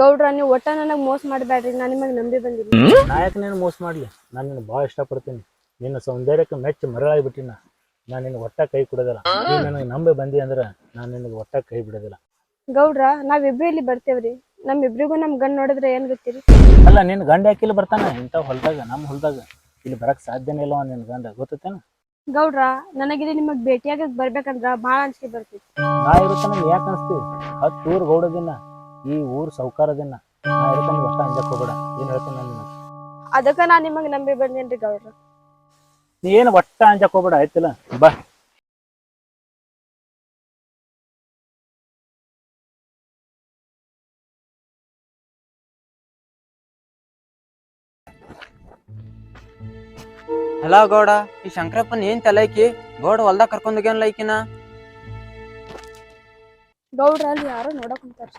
ಗೌಡ್ರ ನೀವು ಒಟ್ಟ ನನಗ್ ಮೋಸ ಮಾಡಬೇಡ್ರಿ ನಾನು ನಿಮಗೆ ನಂಬಿ ಬಂದಿಲ್ಲ ನಾಯಕ ನೀನು ಮೋಸ ಮಾಡಲಿ ನಾನು ನಿನ್ನ ಭಾಳ ಇಷ್ಟಪಡ್ತೀನಿ. ನಿನ್ನ ಸೌಂದರ್ಯಕ್ಕೆ ಮೆಚ್ಚಿ ಮರಳಾಗ್ಬಿಟ್ಟಿನ ನಾನು ನಿನ್ನ ಒಟ್ಟ ಕೈ ಕೊಡೋದಿಲ್ಲ. ನೀನು ನನಗೆ ನಂಬಿ ಬಂದಿ ಅಂದ್ರೆ ನಾನು ನಿನಗೆ ಒಟ್ಟ ಕೈ ಬಿಡೋದಿಲ್ಲ. ಗೌಡ್ರ ನಾವಿಬ್ರು ಇಲ್ಲಿ ಬರ್ತೇವ್ರಿ. ನಮ್ಮಿಬ್ರಿಗೂ ನಮ್ ಗಂಡ್ ನೋಡಿದ್ರೆ ಏನ್ ಗೊತ್ತಿರಿ? ಅಲ್ಲ ನಿನ್ನ ಗಂಡ ಯಾಕಿಲ್ಲಿ ಬರ್ತಾನ? ಇಂಥ ಹೊಲ್ದಾಗ ನಮ್ ಹೊಲ್ದಾಗ. ಇಲ್ಲಿ ಬರಕ್ ಸಾಧ್ಯನೇ ಇಲ್ಲ ನಿನ್ನ ಗಂಡ? ಗೊತ್ತೇನ ಗೌಡ್ರ ನನಗಿಲ್ಲಿ ನಿಮಗ್ ಭೇಟಿಯಾಗಕ್ ಬರ್ಬೇಕಂದ್ರ ಬಾಳ ಅನ್ಸಿ ಬರ್ತೀವಿ ನಾ ಇರುತ್ತೆ ಯಾಕೆ ಅನಿಸ್ತೀವಿ ಹತ್ತು ಊರು ಗೌಡದಿನ ಈ ಊರು ಸೌಕಾರದಿನ ನಾ ಇರ್ತಾನೆ ಒಟ್ಟ ಅಂಜಕ್ ಹೋಗ್ಬೇಡ. ಏನು ಹೇಳ್ತೀನಿ ನಾನು ನಿನಗೆ ಅದಕ್ಕ ನಾ ನಿಮಗ್ ನಂಬಿ ಬಂದೇನ್ರಿ ಗೌಡ್ರ. ನೀ ಏನು ಒಟ್ಟ ಅಂಜಕ್ ಹೋಗ್ಬೇಡ ಆಯ್ತಿಲ್ಲ? ಬಾ. ಹಲೋ ಗೌಡ ಈ ಶಂಕರಪ್ಪನ್ ಏನ್ ತಲೈಕಿ ಗೌಡ ಹೊಲ್ದಾಗ ಕರ್ಕೊಂಡ್ ಹೋಗ್ಯಾನ ಲೈಕಿನ ಗೌಡ್ರ ಅಲ್ಲಿ ಯಾರೋ ನೋಡಕ್ ಕುಂತಾರ.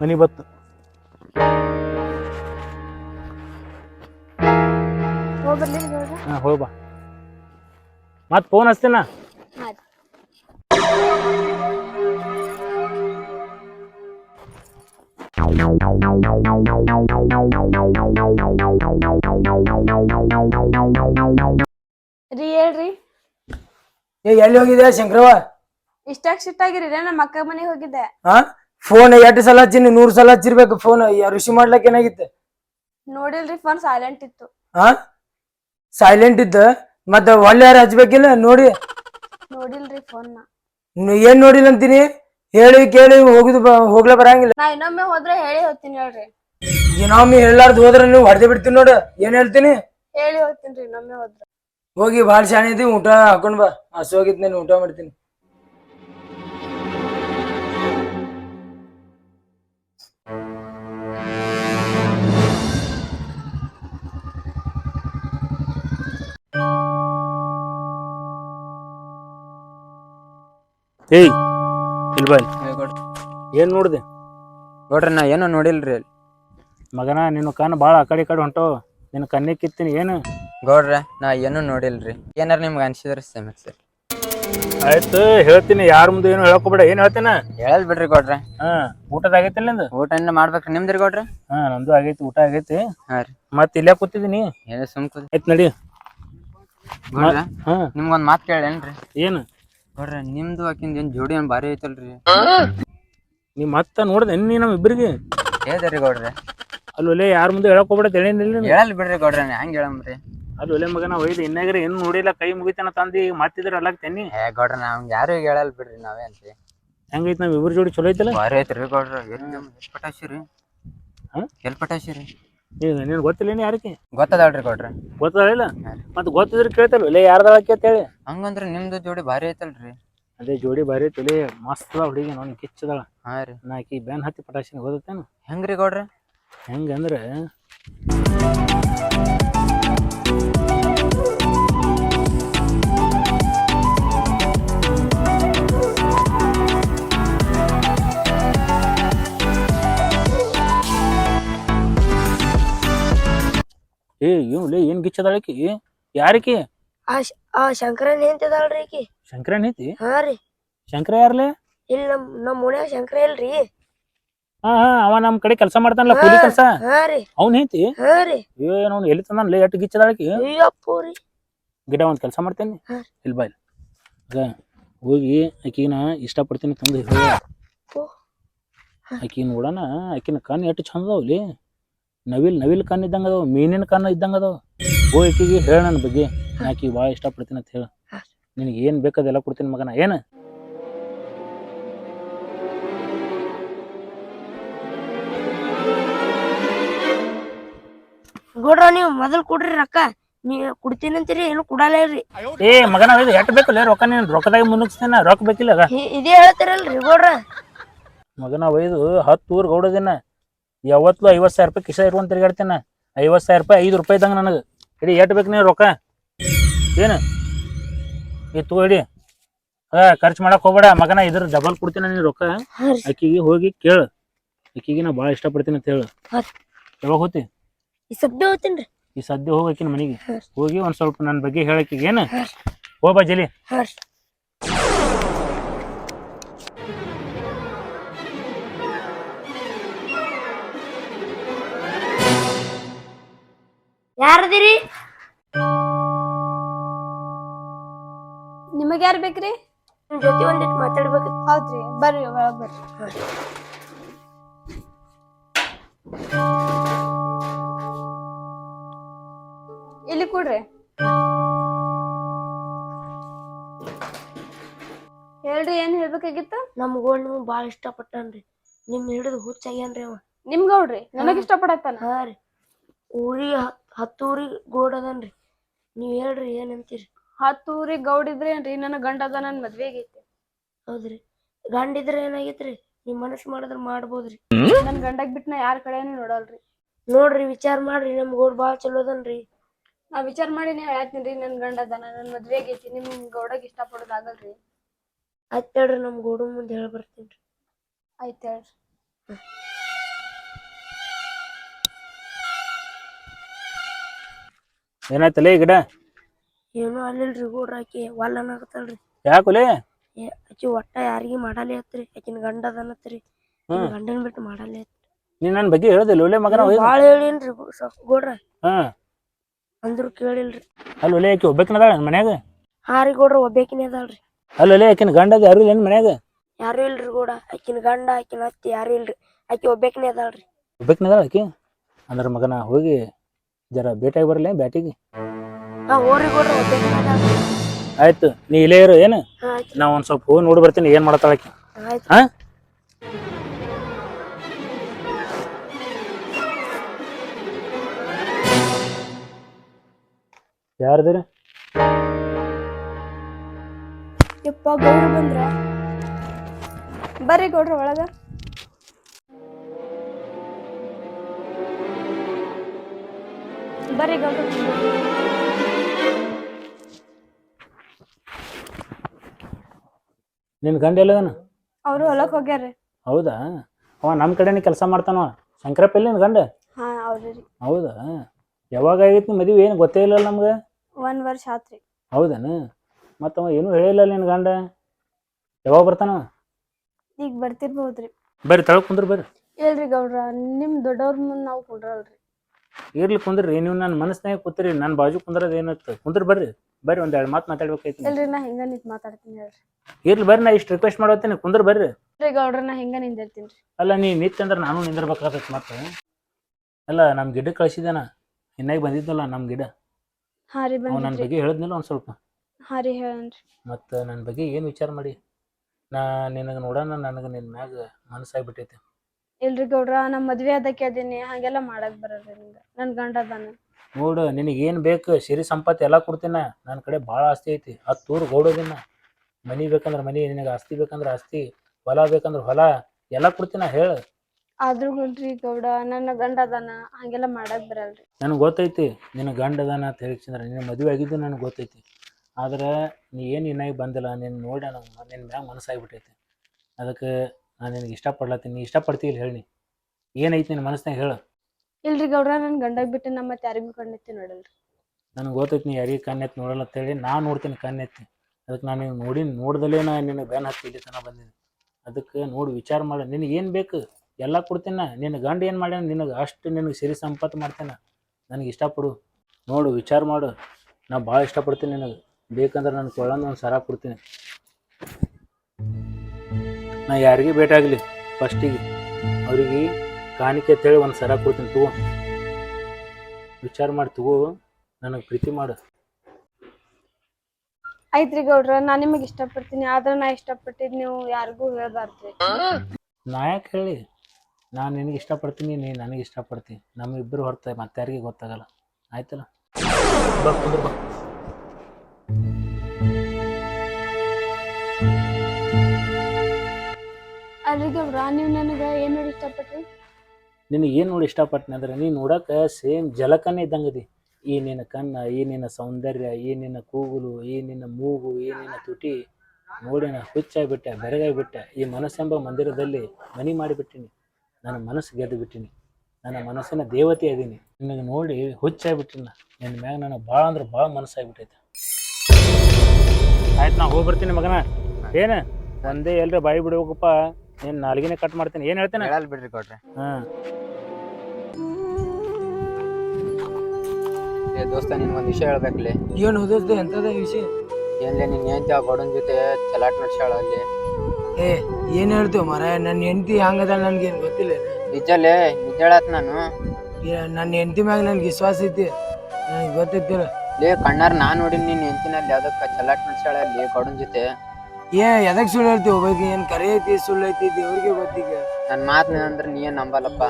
ಮನಿ ಬತ್ತು ಹೋಗ್ಬರ್ಲಿ ಹಾಂ ಹೋಗಿ ಬಾ. ಮತ್ತೆ ಫೋನ್ ಹಚ್ತೀನ? ರೀ ಹೇಳ್ರಿ. ಏ ಎಲ್ಲಿ ಹೋಗಿದೆ ಶಂಕರವ? ಇಷ್ಟಾಗ್ ಸಿಟ್ಟಾಗಿರಿ ನಮ್ಮ ಅಕ್ಕ ಮನೆಗೆ ಹೋಗಿದ್ದೆ. ಹಾ ಫೋನ್ ಎರಡು ಸಲ ಹಚ್ಚಿನಿ ನೂರ್ ಸಲ ಹಚ್ಚಿರ್ಬೇಕು ಫೋನ್ ಋಷಿ ಮಾಡ್ಲಕ್ ಏನಾಗಿತ್ತು? ನೋಡಿಲ್ರಿ ಫೋನ್ ಸೈಲೆಂಟ್ ಇತ್ತು. ಹಾ ಸೈಲೆಂಟ್ ಇದ್ದ ಮತ್ತ ಒಳ್ಳೆ ಯಾರು ಹಚ್ಬೇಕಿಲ್ಲ ನೋಡಿ. ನೋಡಿಲ್ರಿ ಫೋನ್ನ. ಏನ್ ನೋಡಿಲ್ಲ ಅಂತೀನಿ? ಹೇಳಿ ಕೇಳಿ ಹೋಗುದು ಹೋಗ್ಲ ಬರಂಗಿಲ್ಲ. ನಾ ಇನ್ನೊಮ್ಮೆ ಹೋದ್ರೆ ಹೇಳಿ ಹೋಗ್ತೀನಿ ಹೇಳ್ರಿ. ಇನ್ನೊಮ್ಮೆ ಹೇಳಾರ್ದು ಹೋದ್ರ ನೀವು ಹೊಡೆದೇ ಬಿಡ್ತೀನಿ ನೋಡು. ಏನ್ ಹೇಳ್ತೀನಿ? ಹೇಳಿ ಹೋಗ್ತೀನಿ ಇನ್ನೊಮ್ಮೆ ಹೋದ್ರೆ. ಹೋಗಿ ಭಾಳ ಶಾಣೆ ಐತಿ ಊಟ ಹಾಕೊಂಡ್ ಬಾ. ಹಸು ಹೋಗಿದ್ ನಾನು ಊಟ ಮಾಡ್ತೀನಿ. ಏಯ್ ಇಲ್ಲಿ ಬಾ ಇಲ್ಲಿ. ಏನ್ ನೋಡಿದೆ? ನೋಡ್ರಿ ನಾ ಏನೋ ನೋಡಿಲ್ರಿ ಅಲ್ಲಿ. ಮಗನ ನಿನ್ನ ಕಣ್ಣು ಭಾಳ ಆ ಕಡೆ ಈ ಕಡೆ ಹೊಂಟವು ನಿನ್ನ ಕಣ್ಣಿಗೆ ಕಿತ್ತೀನಿ ಏನು? ಗೌಡ್ರೆ ನಾ ಏನೂ ನೋಡಿಲ್ರಿ. ಏನಾರ ನಿಮ್ಗೆ ಅನ್ಸಿದ್ರ ಸರ್. ಆಯ್ತು ಹೇಳ್ತೀನಿ. ಯಾರ ಮುಂದೆ ಏನು ಹೇಳ್ಕೊಬೇಡ. ಏನು ಹೇಳ್ತೀನ? ಹೇಳಲ್ ಬಿಡ್ರಿ ಗೌಡ್ರೆ. ಹಾ ಊಟದ ಆಗೈತಿಲ್ಲ ನಿಂದು ಊಟ ಏನ ಮಾಡ್ಬೇಕ್ರಿ. ನಿಮ್ದ್ರಿ ಕೊಡ್ರಿ ಹಾ ನಂದು ಆಗೈತಿ ಊಟ ಆಗೈತಿ. ಹಾ ರೀ. ಮತ್ತೆ ಇಲ್ಲೇ ಕೂತಿದ್ದೀನಿ ಏನೋ ಸುಮ್ಕು ಆಯ್ತು ನಡಿ. ಗೌಡ್ರೆ ಹಾ. ನಿಮ್ಗೊಂದ್ ಮಾತ್ ಕೇಳೇನ್ರಿ. ಏನು? ಗೌಡ್ರ ನಿಮ್ದು ಆಕಿಂದ ಏನ್ ಜೋಡಿ ಏನ್ ಭಾರಿ ಐತಲ್ರಿ? ನೀ ಮತ್ತೆ ನೋಡ್ದೆ ನೀ ನಮ್ ಇಬ್ಬರಿಗೆ ಹೇಳ್ದ್ರಿ ಗೌಡ್ರಿ. ಅಲ್ಲಿ ಒಲೆ ಯಾರ ಮುಂದೆ ಹೇಳಕೋಬೇಡ ತಿಳಿನಿಲ್ಲ ಹೇಳಲ್ ಬಿಡ್ರಿ ಗೌಡ್ರೆ ಹೆಂಗ್ ಹೇಳಮ್ರಿ ಅಲ್ಲಿ ಒಲೆ ಮಗನ ಒಯ್ದು ಇನ್ನಾಗ್ರೆ ಏನು ನೋಡಿಲ್ಲ ಕೈ ಮುಗಿತಾನ ತಂದು ಈಗ ಮತ್ತಿದ್ರೆ ಅಲ್ಲಾಗ್ತೇನಿ ಏ ಗೌಡ್ರ ನಾವ್ ಯಾರು ಹೇಳಲ್ ಬಿಡ್ರಿ ನಾವೇನ್ರಿ ಹೆಂಗೈತಿ ನಾವ್ ಇಬ್ಬರು ಜೋಡಿ ಚಲೋ ಐತಲ್ಲ? ಭಾರಿ ಐತ್ರಿ ಗೌಡ್ರ ಎಲ್ಲಿ ಎಲ್ ಪಟಾಶಿರಿ ಹಾ? ಎಲ್ ಪಟಾಶಿರಿ ಈಗ ನೀನು ಗೊತ್ತಿಲ್ಲ ಏನು ಯಾರಕ್ಕೆ ಗೊತ್ತದಾಳ್ರಿ ಗೌಡ್ರ. ಗೊತ್ತದಿಲ್ಲ. ಮತ್ತೆ ಗೊತ್ತಿದ್ರೆ ಒಲೆ ಯಾರ್ದಾಳಕ್ಕೆ ಅಂತ ಹೇಳಿ. ಹಂಗಂದ್ರ ನಿಮ್ದು ಜೋಡಿ ಭಾರಿ ಐತಲ್ರಿ. ಅದೇ ಜೋಡಿ ಭಾರಿ ತಲೆ ಮಸ್ತ್ ಅದ ಹುಡುಗಿ ನೋಡಿ ಕಿಚ್ಚದಳ ಹಾ ರೀ. ನಾ ಆಕಿ ಬ್ಯಾನ್ ಹತ್ತಿ ಪಟಾಶಿನ ಓದತ್ತೇನು ಹೆಂಗ್ರಿ ಗೌಡ್ರಿ? ಹೆಂಗಂದ್ರೆ ಏ ಏನ್ ಗಿಚ್ಚದಾಳಕಿ ಯಾರಕಿ? ಆ ಶ- ಆ ಶಂಕರನ್ ಹೆಂತದಲ್ರಿ ಈಕಿ? ಶಂಕರನ್ ಐತಿ? ಹಾ ರೀ. ಶಂಕರ ಯಾರ್ಲೆ? ಇಲ್ಲಿ ನಮ್ ನಮ್ ಓಣ್ಯಾಗ ಶಂಕರ ಇಲ್ರಿ. ಹಾ ಹಾ ಅವ ನಮ್ ಕಡೆ ಕೆಲಸ ಮಾಡ್ತಾನಲ್ಲ ಕೂಲಿ ಕೆಲಸ? ಹಾ ರೀ. ಅವ್ನ ಐತಿ ಹಾ ರೀ. ಏನ್ ಅವ್ನು ಎಲ್ಲಿ ತಂದ ಎಟ್ ಗಿಚ್ಚದಾಳಕಿ ಅಯ್ಯಪ್ಪು ರೀ. ಗಿಡ ಒಂದ್ ಕೆಲಸ ಮಾಡ್ತೇನೆ. ಹಾ. ಇಲ್ಲಿ ಬಾ ಇಲ್ಲಿ. ಆಗ ಹೋಗಿ ಆಕಿನ ಇಷ್ಟಪಡ್ತೀನಿ ತಂದು ಹೇಳ. ಓ. ಆಕಿ ನೋಡೋಣ ಆಕಿನ ಕಣ್ಣು ಎಷ್ಟು ಚಂದ ನವಿಲ್ ನವಿಲ್ ಕಣ್ಣು ಇದ್ದಂಗ ಅದಾವ ಮೀನಿನ ಕಣ್ಣು ಇದ್ದಂಗ ಅದಾವ. ಓ ಈಕಿಗೆ ಹೇಳ ನನ್ನ ಬಗ್ಗೆ. ಯಾಕೆ ಬಾಳ ಭಾಳ ಇಷ್ಟಪಡ್ತೀನಿ ಅಂತ ಹೇಳ. ನಿನಗೆ ಏನು ಬೇಕದೆಲ್ಲ ಕೊಡ್ತೀನಿ ಮಗನ ಏನು? ಗೌಡ್ರ ನೀವು ಮೊದಲ್ ಕೊಡ್ರಿ ರೊಕ್ಕ. ನೀ ಕೊಡ್ತೀನಿ ಅಂತೀರಿ ಏನು ಕೊಡಲ್ಲ ರೀ ಏ ಮಗನ ಇದು ಎಟ್ ಬೇಕಲ್ಲ ರೊಕ್ಕ ನೀನು ರೊಕ್ಕದಾಗ ಮುನ್ನುಗ್ಸ್ತೇನ ರೊಕ್ಕ ಬೇಕಿಲ್ಲ ಇದೇ ಹೇಳ್ತೀರಲ್ರಿ ಗೌಡ್ರ ಮಗನ ಒಯ್ದು ಹತ್ತು ಊರು ಗೌಡದಿನ. ಯಾವತ್ತೂ ಐವತ್ತು ಸಾವಿರ ರೂಪಾಯಿ ಕಿಶ ಇಟ್ಕೊಂಡು ತಿರ್ಗಾಡ್ತೇನೆ. ಐವತ್ತು ಸಾವಿರ ರೂಪಾಯಿ ಐದು ರೂಪಾಯಿ ಇದ್ದಂಗೆ ನನಗೆ. ಇಡೀ ಎಟ್ ಬೇಕು ನೀವು ರೊಕ್ಕ. ಏನು? ಇತ್ತು ಇಡಿ. ಅದ ಖರ್ಚು ಮಾಡಕ್ ಹೋಗ್ಬೇಡ. ಮಗನ ಇದ್ರ ಡಬಲ್ ಕೊಡ್ತೀನಿ ನೀನು ರೊಕ್ಕ. ಅಕ್ಕಿಗೆ ಆಕಿಗೆ ಹೋಗಿ ಕೇಳು. ಆಕಿಗೆ ನಾ ಭಾಳ ಇಷ್ಟಪಡ್ತೀನಿ ಅಂತ ಹೇಳು. ಯಾವಾಗ ಹೋತಿ? ಈ ಸದ್ಯ ಹೋಗ್ತೀನಿ ಈ ಸದ್ಯ ಹೋಗಿ ಆಕಿನ ಮನೆಗೆ. ಹೋಗಿ ಒಂದು ಸ್ವಲ್ಪ ನನ್ನ ಬಗ್ಗೆ ಹೇಳಕ್ಕಿಗೆ ಏನು. ಹೋಗ್ಬಾ ಜಲಿ. ಯಾರದಿರಿ? ನಿಮಗ್ ಯಾರು ಬೇಕ್ರಿ? ನಿಮ್ ಜೊತೆ ಒಂದಿಟ್ಟು ಮಾತಾಡ್ಬೇಕು. ಹೌದ್ರಿ ಬರ್ರಿ ಒಳಗ್ ಬರ್ರಿ. ಇಲ್ಲಿ ಕೊಡ್ರಿ. ಹೇಳ್ರಿ ಏನ್ ಹೇಳ್ಬೇಕಾಗಿತ್ತು? ನಮ್ ನಿಮ್ಗ್ ಬಾಳ ಇಷ್ಟಪಟ್ಟನ್ರಿ. ನಿಮ್ ಹಿಡಿದು ಹುಚ್ಚಾಗ್ಯಾನ್ರಿ ಅವ. ನಿಮ್ ಗೌಡ್ರಿ ನನಗ್ ಇಷ್ಟಪಡತ್ತಾನ? ಹಾ ರೀ. ಊರಿಗೆ ಹತ್ತೂರಿ ಗೋಡ್ ಅದನ್ರಿ. ನೀವ್ ಹೇಳ್ರಿ ಏನಂತೀರಿ? ಹತ್ತೂರಿ ಊರಿಗೆ ಇದ್ರೆ ಏನ್ರಿ? ನನ್ನ ಗಂಡ ಅದ ನನ್ ಮದ್ವೆ ಆಗೈತಿ. ಹೌದ್ರಿ. ಗಂಡಿದ್ರೆ ಏನಾಗೈತ್ರಿ? ನಿಮ್ ಮನಸ್ ಮಾಡಿದ್ರ ಮಾಡ್ಬೋದ್ರಿ. ನನ್ ಗಂಡಗ್ ಬಿಟ್ಟು ನಾ ಯಾರ ಕಡೆನೂ ನೋಡಲ್ರಿ. ನೋಡ್ರಿ ವಿಚಾರ ಮಾಡ್ರಿ. ನಮ್ ಗೋಡ್ ಬಾಳ ಚಲೋ ಅದನ್ರಿ. ನಾ ವಿಚಾರ ಮಾಡಿ ನೀವ್ ಹೇಳ್ತೀನಿ ನನ್ ಗಂಡ ಅದಾನ ನನ್ ಮದ್ವೆ ಆಗೈತಿ. ನಿಮ್ ಗೌಡಗ್ ಇಷ್ಟ ಪಡೋದಾಗಲ್ರಿ ಆಯ್ತ್ ಹೇಳ್ರಿ ನಮ್ ಗೋಡು ಮುಂದೆ ಹೇಳಿ ಬರ್ತೀನ್ರಿ. ಆಯ್ತ್ ಹೇಳ್ರಿ. ಏನಾಯ್ತಲ್ಲ ಈ ಗಿಡ? ಏನೂ ಅಲ್ಲಿಲ್ರಿ ಗೂಡ್ರಾಕಿ ಒಲ್ಲ ಅನ್ನಕತ್ತಲ್ರಿ ಯಾಕೊಲೆ ಏ ಆಕಿ ಒಟ್ಟ ಯಾರಿಗಿ ಮಾಡಲಿ ಹತ್ರಿ ಆಕಿನ ಗಂಡ ಅದನ್ನತ್ರಿ. ಗಂಡನ್ ಬಿಟ್ಟು ಮಾಡಲಿ ನೀನ್ ನನ್ನ ಬಗ್ಗೆ ಹೇಳುದಿಲ್ಲ ಒಳ್ಳೆ ಮಗನ ಬಾಳ ಹೇಳಿನ್ರಿ ಗೋ- ಸ- ಗೋಡ್ರ. ಹಾ. ಅಂದ್ರು ಕೇಳಿಲ್ರಿ. ಅಲ್ಲಿ ಒಲೆ ಆಕಿ ಒಬ್ಬಾಕಿನದಾಳ ನನ್ನ ಮನ್ಯಾಗ? ಹಾರಿ ಗೋಡ್ರ ಒಬ್ಬೇಕಿನ ಅದಾಳ್ರಿ. ಅಲ್ಲಿ ಒಲೆ ಆಕಿನ ಗಂಡ ಯಾರು ಇಲ್ಲ ಮನ್ಯಾಗ? ಯಾರು ಇಲ್ರಿ ಗೋಡ ಆಕಿನ ಗಂಡ ಆಕಿನ ಅತ್ತಿ ಯಾರು ಇಲ್ರಿ. ಆಕಿ ಒಬ್ಬೇಕಿನ ಅದಾಳ್ರಿ. ಒಬ್ಬಾಕಿನದಾಳ ಆಕಿ? ಅಂದ್ರ ಮಗನ ಹೋಗಿ ಜರ ಭೇಟಿಯಾಗಿ ಬರಲೇ ಬ್ಯಾಟಿಗೆ? ಹಾ ಆಯ್ತು ನೀ ಇಲ್ಲೇ ಇರು ಏನು? ಹಾ ನಾ ಒಂದ್ ಸ್ವಲ್ಪ ಹೋಗಿ ನೋಡಿ ಬರ್ತೀನಿ ಏನ್ ಆಯ್ತು. ಹಾ? ಯಾರ್ದಿರಿ? ಯಪ್ಪ ಗೌಡ್ರು ಬಂದ್ರ? ಬರ್ರಿ ಗೌಡ್ರ ಒಳಗ. ಬರ್ರಿ ಗೌಡ್ರು. ನಿನ್ ಗಂಡ ಎಲ್ಲದನ? ಅವರು ಹೊಲಕ್ ಹೋಗ್ಯಾರ್ರಿ. ಹೌದಾ? ಅವ ನಮ್ಮ ಕಡೆನೇ ಕೆಲಸ ಮಾಡ್ತಾನವ. ಶಂಕರಪ್ಪ ಎಲ್ಲಿ ನಿನ್ ಗಂಡ? ಹಾ ಹೌದಾ? ಯಾವಾಗ ಆಗೈತಿ ಮದುವೆ? ಏನು ಗೊತ್ತೇ ಇಲ್ಲ ನಮ್ಗೆ? ಒಂದ್ ವರ್ಷ ಆತ್ರಿ. ಹೌದನ? ಮತ್ತ ಏನು ಹೇಳಿಲ್ಲ ನಿನ್ ಗಂಡ? ಯಾವಾಗ ಬರ್ತಾನ? ಈಗ ಬರ್ತಿರ್ಬೋದ್ರಿ. ಬರ್ರಿ ತಳಗ್ ಕುಂದ್ರ ಬರ್ರಿ. ಇಲ್ರಿ ಗೌಡ್ರ ನಿಮ್ ದೊಡ್ಡವ್ರ ಮುಂದ್ ನಾವು ಕುಂಡ್ರಲ್ರಿ. ಇರ್ಲಿ ಕುಂದ್ರಿ ನೀವು ನನ್ನ ಮನಸ್ನಾಗ ಕೂತ್ರಿ ನನ್ನ ಬಾಜು ಕುಂದ್ರದ ಏನತ್ತ ಕುಂದ್ರ ಬರ್ರಿ ಬರ್ರಿ ಒಂದ್ ಎರಡು ಮಾತು ಮಾತಾಡ್ಬೇಕೈತಿ ಇಲ್ರಿ ನಾ ಹಿಂಗ ನಿಂತ್ ಮಾತಾಡ್ತೀನಿ ಹೇಳ್ರಿ. ಇರ್ಲಿ ಬರ್ರಿ ನಾ ಇಷ್ಟು ರಿಕ್ವೆಸ್ಟ್ ಮಾಡ್ತೀನಿ ಕುಂದ್ರ ಬರ್ರಿ. ಗೌಡ್ರ ನಾ ಹಿಂಗ ನಿಂದಿರ್ತೀನಿ ಅಲ್ಲ ನೀ ನಿತ್ಯ ಅಂದ್ರೆ ನಾನು ನಿಂದಿರ್ಬೇಕಾಗತ್ತೆ ಮತ್ತ ಅಲ್ಲ ನಮ್ಮ ಗಿಡ ಕಳ್ಸಿದಾನ ಇನ್ನಾಗ ಬಂದಿದ್ದಲ್ಲ ನಮ್ಮ ಗಿಡ? ಹಾ ರೀ ಅವ್ ನನ್ನ ಬಗ್ಗೆ ಹೇಳಿದ್ನಿಲ್ಲ ಒಂದು ಸ್ವಲ್ಪ. ಹಾ ರೀ ಹೇಳನ್ರಿ ಮತ್ತು ನನ್ನ ಬಗ್ಗೆ ಏನು ವಿಚಾರ ಮಾಡಿ? ನಾ ನಿನಗ ನೋಡೋಣ ನನಗೆ ನಿನ್ನ ಮ್ಯಾಗ ಮನಸ್ಸಾಗ್ಬಿಟ್ಟೈತಿ ಇಲ್ರಿ ಗೌಡ್ರ ನಮ್ಮ ಮದ್ವೆ ಅದಕ್ಕೆ ಅದೀನಿ ಹಾಗೆಲ್ಲ ಮಾಡಕ್ ಬರಲ್ರಿ ನಿಂಗ. ನನ್ ಗಂಡ ಅದಾನ. ನೋಡು ನಿನಗೆ ಏನು ಬೇಕು ಸಿರಿ ಸಂಪತ್ತು ಎಲ್ಲ ಕೊಡ್ತೀನ. ನನ್ನ ಕಡೆ ಭಾಳ ಆಸ್ತಿ ಐತಿ. ಹತ್ತು ಊರು ಗೌಡೋದಿನ ಮನಿ ಬೇಕಂದ್ರೆ ಮನಿ ನಿನಗೆ ಆಸ್ತಿ ಬೇಕಂದ್ರೆ ಆಸ್ತಿ ಹೊಲ ಬೇಕಂದ್ರೆ ಹೊಲ ಎಲ್ಲ ಕೊಡ್ತೀನ ಹೇಳು. ಆದ್ರೂ ಗೌಡ್ರಿ ಗೌಡ ನನ್ನ ಗಂಡ ಅದಾನ ಹಂಗೆಲ್ಲ ಮಾಡಕ್ ಬರಲ್ರಿ. ನನಗೆ ಗೊತ್ತೈತಿ ನಿನ್ನ ಗಂಡ ಅದಾನ ಅಂತ ಹೇಳಿದ್ರೆ ನಿನ್ನ ಮದುವೆ ಆಗಿದ್ದು ನನಗೆ ಗೊತ್ತೈತಿ. ಆದ್ರೆ ನೀ ಏನು ಇನ್ನಾಗಿ ಬಂದಿಲ್ಲ ನಿನ್ನ ನೋಡಿ ನನಗೆ ನಿನ್ನ ಮ್ಯಾಗ ಮನಸ್ಸಾಗ್ಬಿಟ್ಟೈತಿ ಅದಕ್ಕೆ ನಾನು ನಿನಗೆ ಇಷ್ಟಪಡ್ಲತ್ತೀನಿ. ನೀ ಇಷ್ಟಪಡ್ತೀವಿ ಹೇಳಿ ಏನೈತಿ ನಿನ್ನ ಮನಸ್ಸಿನಾಗ ಹೇಳು. ಇಲ್ರಿ ಗೌಡ್ರ ನನ್ನ ಗಂಡಗ್ ಬಿಟ್ಟು ನಮ್ಮ ಮತ್ತೆ ಯಾರಿಗೂ ಕಣ್ಣೆತ್ತಿ ನೋಡಲ್ರಿ. ನನಗೆ ಗೊತ್ತೈತಿ ನೀ ಯಾರಿಗೆ ಕಣ್ಣೆತ್ತಿ ನೋಡಲ್ಲ ಅಂತೇಳಿ ನಾನು ನೋಡ್ತೀನಿ ಕಣ್ಣೆತ್ತಿ. ಅದಕ್ಕೆ ನಾನು ನಿನ್ನ ನೋಡಿ ನೋಡ್ದಲೇ ನಾ ನಿನಗೆ ಬ್ಯಾನ್ ಹತ್ತಿ ಇಲ್ಲಿ ತನಕ ಬಂದಿನಿ ಅದಕ್ಕೆ ನೋಡಿ ವಿಚಾರ ಮಾಡು. ನಿನಗೆ ಏನು ಬೇಕು? ಎಲ್ಲ ಕೊಡ್ತೀನಿ. ನಾ ನಿನ್ನ ಗಂಡ ಏನು ಮಾಡ್ಯಾನ? ನಿನಗೆ ಅಷ್ಟು ನಿನಗೆ ಸಿರಿ ಸಂಪತ್ತು ಮಾಡ್ತೇನೆ. ನನಗೆ ಇಷ್ಟಪಡು. ನೋಡು ವಿಚಾರ ಮಾಡು. ನಾ ಭಾಳ ಇಷ್ಟಪಡ್ತೀನಿ ನಿನಗೆ. ಬೇಕಂದ್ರೆ ನಾನು ಕೊಳ್ಳೊಂದು ಒಂದು ಸರ ಕೊಡ್ತೀನಿ. ನಾ ಯಾರಿಗೆ ಭೇಟಾಗಲಿ ಫಸ್ಟಿಗೆ ಅವ್ರಿಗೆ ಕಾಣಿಕೆ ಅಂತೇಳಿ ಒಂದು ಸರ ಕೊಡ್ತೀನಿ ತಗೋ. ವಿಚಾರ ಮಾಡಿ ತಗೋ ನನಗೆ ಪ್ರೀತಿ ಮಾಡು. ಐತ್ರಿ ಗೌಡ್ರ ನಾ ನಿಮಗೆ ಇಷ್ಟಪಡ್ತೀನಿ ಆದ್ರೆ ನಾ ಇಷ್ಟಪಟ್ಟಿದ್ದು ನೀವು ಯಾರಿಗೂ ಹೇಳ್ಬಾರ್ದ್ರಿ. ನಾ ಯಾಕೆ ಹೇಳಿ? ನಾನು ನಿನಗೆ ಇಷ್ಟಪಡ್ತೀನಿ ನೀ ನನಗೆ ಇಷ್ಟಪಡ್ತೀನಿ ನಮ್ಮಿಬ್ಬರು ಹೊರತ ಮತ್ತೆ ಯಾರಿಗೆ ಗೊತ್ತಾಗಲ್ಲ. ಆಯ್ತಲ್ಲ? ಬಾ ಕುಂದ್ರು ಬಾ. ನೀವು ನನಗೆ ಏನು ನೋಡಿ ಇಷ್ಟಪಟ್ರಿ? ನಿನಗೆ ಏನು ನೋಡಿ ಇಷ್ಟಪಟ್ಟನೆ ಅಂದ್ರೆ, ನೀನು ನೋಡಕ್ಕೆ ಸೇಮ್ ಜಲಕನೇ ಇದ್ದಂಗೆ ಅದಿ. ಈ ನಿನ್ನ ಕಣ್ಣ, ಈ ನಿನ್ನ ಸೌಂದರ್ಯ, ಈ ನಿನ್ನ ಕೂಗುಲು, ಈ ನಿನ್ನ ಮೂಗು, ಈ ನಿನ್ನ ತುಟಿ ನೋಡಿ ನಾ ಹುಚ್ಚಾಗಿಬಿಟ್ಟೆ ಬೆರಗಾಗಿಬಿಟ್ಟೆ ಈ ಮನಸ್ಸೆಂಬ ಮಂದಿರದಲ್ಲಿ ಮನಿ ಮಾಡಿಬಿಟ್ಟಿನಿ. ನನ್ನ ಮನಸ್ಸು ಗೆದ್ದು ಬಿಟ್ಟಿನಿ. ನನ್ನ ಮನಸ್ಸಿನ ದೇವತೆ ಅದೀನಿ. ನಿನಗೆ ನೋಡಿ ಹುಚ್ಚಾಗಿಬಿಟ್ಟಿನ ನಾ. ನಿನ್ನ ಮ್ಯಾಗ ನನಗೆ ಭಾಳ ಅಂದ್ರೆ ಭಾಳ ಮನಸ್ಸಾಗಿಬಿಟ್ಟೈತೆ. ಆಯ್ತು ನಾ ಹೋಗಿ ಬರ್ತೀನಿ ಮಗನ. ಏನು? ಒಂದೇ ಎಲ್ಲರೂ ಬಾಯಿ ಬಿಡ್ಬೇಕಪ್ಪ. ನೀನು ನಾಲ್ಗಿನೇ ಕಟ್ ಮಾಡ್ತೀನಿ? ಏನು ಹೇಳ್ತೇನೆ? ಹೇಳಲ್ ಬಿಡ್ರಿ ಕೊಟ್ರೆ. ಹಾಂ. ಏ ದೋಸ್ತ ನಿನ್ ಒಂದ್ ವಿಷಯ ಹೇಳ್ಬೇಕಲ್ಲಿ ಏನು ಓದೋದು ಎಂಥದ ವಿಷಯ? ಏನ್ಲೆ ನಿನ್ ಹೆಂಡತಿ ಆ ಗೋಡನ್ ಜೊತೆ ಚಲಾಟ್ ನಡ್ಸ್ಯಾಳ ಅಲ್ಲಿ. ಏ ಏನ್ ಹೇಳ್ತೀವಿ ಮರ ನನ್ನ ಹೆಂಡತಿ ಹಂಗದ ನನಗೇನು ಗೊತ್ತಿಲ್ಲ. ನಿಜಲೇ ನಿಜ ಹೇಳತ್ ನಾನು. ಏ, ನನ್ನ ಹೆಂಡತಿ ಮ್ಯಾಗ ನನ್ಗೆ ವಿಶ್ವಾಸ ಐತಿ. ನನಗೆ ಗೊತ್ತಿತ್ತಿಲ್ಲ ಲೇ ಕಣ್ಣಾರ್ ನಾನು ನೋಡಿನಿ ನಿನ್ ಹೆಂಡತಿನಲ್ಲಿ ಯಾವ್ದಕ್ಕ ಚಲಾಟ್ ನಡ್ಸ್ಯಾಳ ಅಲ್ಲಿ ಗೋಡನ್ ಜೊತೆ. ಏ ಎದಕ್ ಸುಳ್ಳು ಹೇಳ್ತಿ ಹೋಗ್ಬೇಕು? ಏನ್ ಕರೆ ಐತಿ ಸುಳ್ಳು ಐತಿ ದೇವ್ರಿಗೆ ಗೊತ್ತೀಗ. ನನ್ ಮಾತ್ ಅಂದ್ರೆ ನೀ ಏನ್ ನಂಬಲ್ಲಪ್ಪ.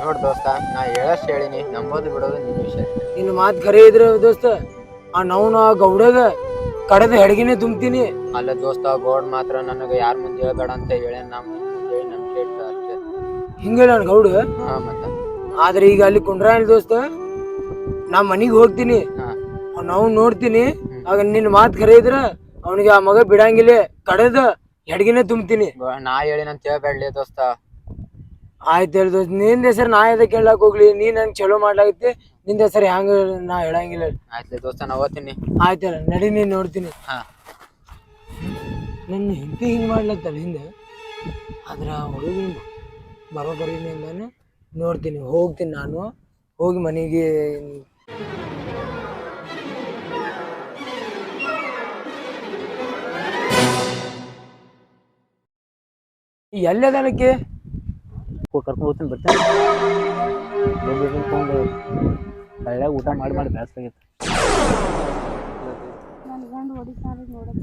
ನೋಡ್ ದೋಸ್ತ ನಾ ಹೇಳಷ್ಟು ಹೇಳಿನಿ ನಂಬೋದು ಬಿಡೋದು ನಿನ್ ವಿಷಯ. ನಿನ್ನ ಮಾತು ಕರೆ ಇದ್ರೆ ದೋಸ್ತ ಆ ನೌನ ಆ ಗೌಡಗ ಕಡದ ಹೆಡ್ಗಿನೇ ತುಂಬ್ತೀನಿ. ಅಲ್ಲ ದೋಸ್ತ ಗೋಡ್ ಮಾತ್ರ ನನಗ ಯಾರ ಮುಂದೆ ಹೇಳ್ಬೇಡ ಅಂತ ಹೇಳಿ ನಮ್ ಮುಂದೆ ಹೇಳಿ ನಮ್ ಕೇಳ್ತ ಅಷ್ಟೇ. ಹಿಂಗ ನಾನು ಗೌಡ. ಹಾ ಮತ್ತ? ಆದ್ರೆ ಈಗ ಅಲ್ಲಿ ಕುಂಡ್ರ ಇಲ್ಲ ದೋಸ್ತ. ನಾ ಮನಿಗ್ ಹೋಗ್ತೀನಿ. ಹಾ. ನಾವು ನೋಡ್ತೀನಿ. ಆಗ ನಿನ್ನ ಮಾತು ಕರೆ ಇದ್ರ ಅವನಿಗೆ ಆ ಮಗ ಬಿಡಂಗಿಲ್ಲ ಕಡದ ಹೆಡ್ಗಿನೇ ತುಂಬ್ತೀನಿ. ನಾ ನಾ ಹೇಳಿನಂತ ಹೇಳ್ಬೇಡ್ಲಿ ದೋಸ್ತ. ಆಯ್ತು ಹೇಳಿ ದೋಸ್ತ ನಿಂದ ಹೆಸರು ನಾ ಎದಕ್ಕೆ ಕೇಳಕ್ ಹೋಗ್ಲಿ? ನೀ ನಂಗೆ ಚಲೋ ಮಾಡ್ಲಾಗೈತಿ? ನಿಂದ ಹೆಸರು ಹೆಂಗ ನಾ ಹೇಳಂಗಿಲ್ಲ ಆಯ್ತು ದೋಸ್ತ ನಾ ಓದ್ತೀನಿ. ಆಯ್ತಲ್ಲ ನಡಿ ನೀನ್ ನೋಡ್ತೀನಿ. ಹಾ. ನನ್ನ ಹೆಂಡತಿ ಹಿಂಗೆ ಮಾಡ್ಲತ್ತಲ್ಲ ಹಿಂದೆ? ಆದ್ರೆ ಹುಡುಗಿ ಬರೋಬರಿ ನಾನು ನೋಡ್ತೀನಿ ಹೋಗ್ತೀನಿ ನಾನು. ಹೋಗಿ ಮನೆಗೆ ಎಲ್ಲದನಕ್ಕೆ ಕರ್ಕೊಂಡು ಹೋಗ್ತೀನಿ ಬರ್ತೀನಿ. ತೊಗೊಂಡು ಹಳ್ಳ್ಯಾಗ ಊಟ ಮಾಡಿ ಮಾಡಿ ನೋಡಕ್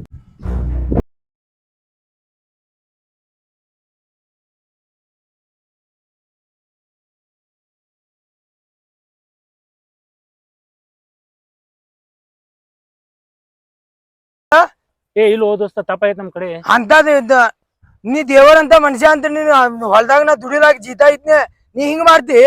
ಏ ಇಲ್ಲ ದೋಸ್ತ ತಪ್ಪಾಯ್ತು ನಮ್ಮ ಕಡೆ. ಅಂತದ ಇದ್ದ. ನೀ ದೇವರಂತ ಮನುಷ್ಯ ಅಂತ ನೀನು ಹೊಲ್ದಾಗ ನಾ ದುಡಿದಾಗ ಜೀತಾ ಇದ್ನೆ ನೀ ಹಿಂಗ್ ಮಾಡ್ತಿ?